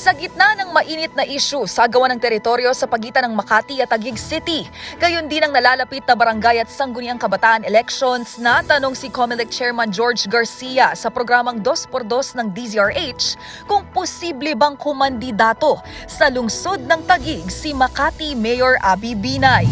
Sa gitna ng mainit na issue sa gawa ng teritoryo sa pagitan ng Makati at Taguig City, gayon din ang nalalapit na barangay at sangguniang kabataan elections na tanong si COMELEC Chairman George Garcia sa programang 2x2 ng DZRH kung posible bang kumandidato sa lungsod ng Taguig si Makati Mayor Abby Binay.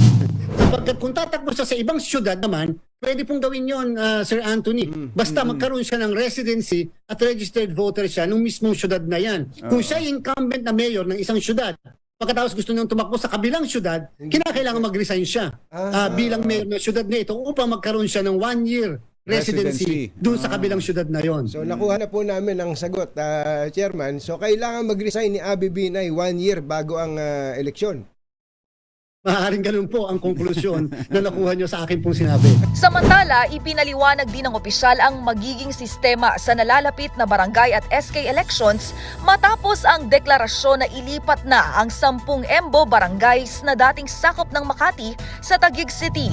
Pagkat kung tatakbo siya sa ibang syudad naman, pwede pong gawin yon Sir Anthony. Basta magkaroon siya ng residency at registered voter siya nung mismong syudad na yan. Kung siya ay incumbent na mayor ng isang syudad, pagkatapos gusto niyang tumakbo sa kabilang syudad, kinakailangan mag-resign siya ah, bilang mayor ng syudad na ito upang magkaroon siya ng one-year residency, Residency. doon sa kabilang syudad na yon. So nakuha na po namin ang sagot, ah, Chairman. So kailangan mag-resign ni Abby Binay one year bago ang ah, eleksyon. Maaaring ganun po ang konklusyon na nakuha niyo sa akin pong sinabi. Samantala, ipinaliwanag din ng opisyal ang magiging sistema sa nalalapit na barangay at SK elections matapos ang deklarasyon na ilipat na ang 10 embo barangays na dating sakop ng Makati sa Taguig City.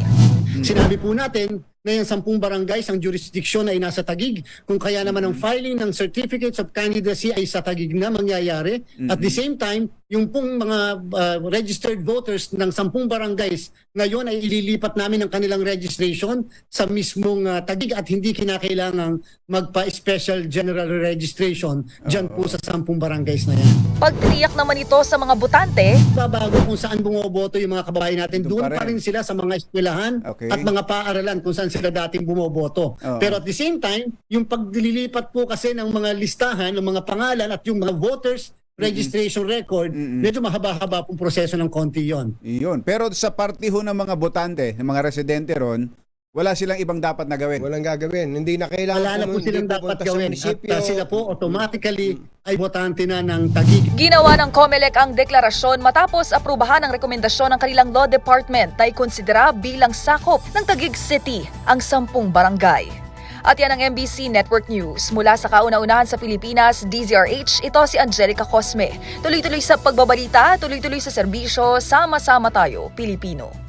Sinabi po natin na yung sampung barangays ang jurisdiksyon ay nasa Tagig. Kung kaya naman ang filing ng certificates of candidacy ay sa Tagig na mangyayari. At the same time, yung pong mga uh, registered voters ng sampung barangays ngayon ay ililipat namin ang kanilang registration sa mismong uh, Tagig at hindi kinakailangang magpa-special general registration dyan po sa sampung barangays na yan. Pagtiriyak naman ito sa mga botante, Babago kung saan bumoboto yung mga kababayan natin, Doon doon pa rin sila sa mga eskwelahan Okay. at mga paaralan kung saan sila dating bumoboto. Oo. Pero at the same time, yung paglilipat po kasi ng mga listahan, ng mga pangalan at yung mga voters registration record, medyo mahaba-haba pong proseso ng konti yon. Iyon. Pero sa party ho ng mga botante, ng mga residente ron, wala silang ibang dapat na gawin. Walang gagawin. Hindi na kailangan Wala na po silang dapat sa gawin. At munisipyo. uh, sila po automatically ay botante na ng Tagig. Ginawa ng COMELEC ang deklarasyon matapos aprubahan ang rekomendasyon ng kanilang law department na ikonsidera bilang sakop ng Taguig City ang sampung barangay. At yan ang MBC Network News. Mula sa kauna-unahan sa Pilipinas, DZRH, ito si Angelica Cosme. Tuloy-tuloy sa pagbabalita, tuloy-tuloy sa serbisyo, sama-sama tayo, Pilipino.